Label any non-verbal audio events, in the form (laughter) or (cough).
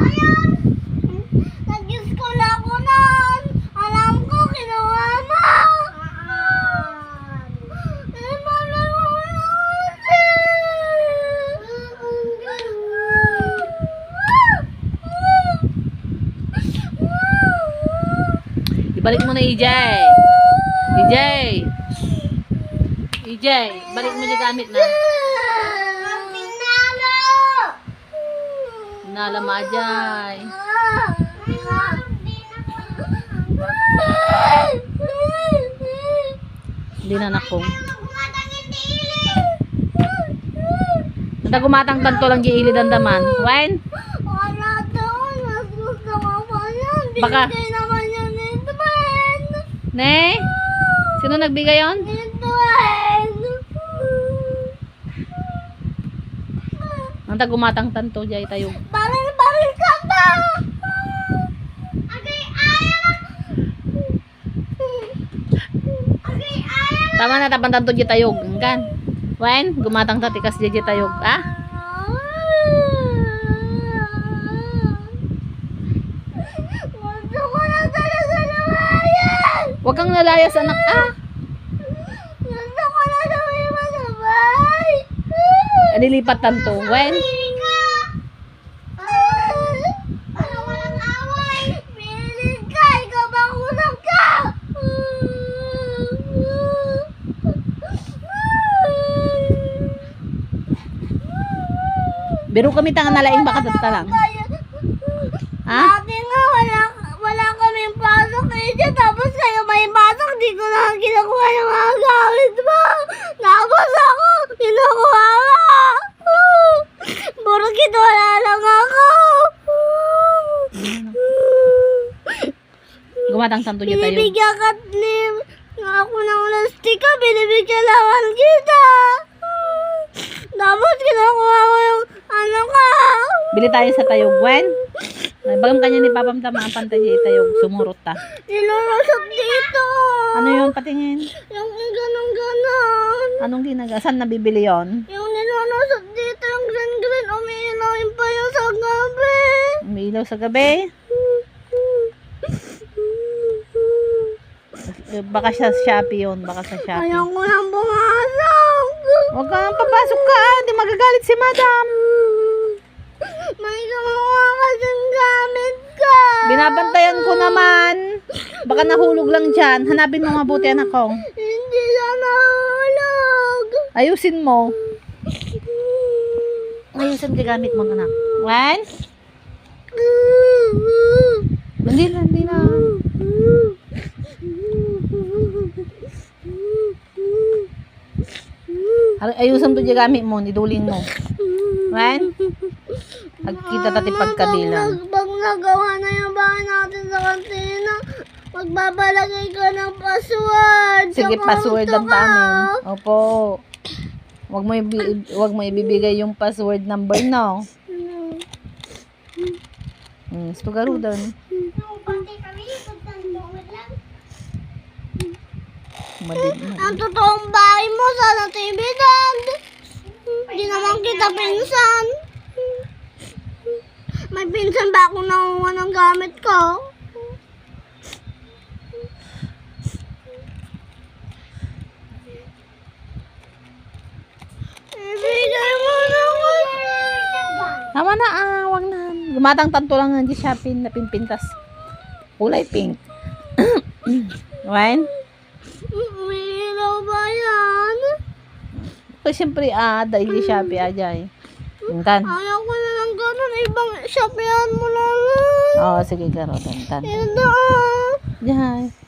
ayan. Nag-use na ako nun. Alam ko, kinuha mo. Eh, malay mo Ibalik mo na EJ. EJ. EJ, balik mo yung gamit na. Nalama Jay. Hindi na nako. Nanda gumatang tanto lang giilid ang daman. Wine? Wala gusto ko pa yan. Baka- Binigay naman yan. Ne? Sino nagbigay yon? Ni Dwayne. Nanda gumatang tanto jay tayo. Baril-baril ka ba? Agay, ayaw Agay, ayaw Tama na tapan tanto jay tayog. Kan? Wine? Gumatang tatikas jay jay tayog. Ah? Huwag kang nalayas anak. Ah? Gusto ko na lumipas sa bahay. Nilipat tanto. Wine? Walang away? Pinilit ka. Ikaw ba kusap ka? Biro kami tangan nalaing baka lang. Ha? Dati nga, wala, wala kaming pasok kayo tapos kayo may pasok, di ko na kinukuha yung mga gamit mo. Tapos ako, kinukuha mo. Puro kinwala lang ako. Gumatang tanto jay tayo. Binibigyan ka ni ako ng lastika, binibigyan naman kita. Tapos kinukuha ko yung ano ka. Bili tayo sa tayog. Gwen? Bagam kanya ni Papam tama ang pantay jay tayog. Sumurot ta. Nilulusot dito. Ano yun? Patingin. Yung ganun-ganon. Anong ginaga? Saan nabibili yon? Yung nilulusot dito, yung green-green, umiilawin pa yung sa gabi. Umiilaw sa gabi. Baka siya Shopee yun. Baka sa Shopee. Ayaw ko nang pumasok. Huwag kang papasok ka. Hindi magagalit si madam. May gumawa kasing gamit ka. Binabantayan ko naman. Baka nahulog lang dyan. Hanapin mo mabuti anak ko. Hindi siya nahulog. Ayusin mo. Ayusin ka gamit mo anak. One? Hindi na, hindi na. Ay- Ayusin to dyan gamit mo. Niduling mo. One? Agkita tati pagkabilang. Pag, nagawa na yung bahay natin sa kantina, magbabalagay ka ng password. Sige, password kwarto ang ka. amin. Opo. Wag mo wag mo ibibigay yung password number no. Hmm, sto garudan. Madid na. Ang totoong bahay mo sa natividad. Hindi naman kita pinsan. May pinsan ba akong nakuha ng gamit ko? Ibigay mo na kasi. Tama na ah, wag na. Gumatang tanto lang ng Shopee na pinpintas. Kulay pink. (coughs) Wine? May ilaw ba yan? Kasi siyempre ah, dahil di Shopee ajay. Tan. Ayaw ko na ng ganun. Ibang shopyan mo na lang. Oh, sige garudan tan. Ito ah. Jay.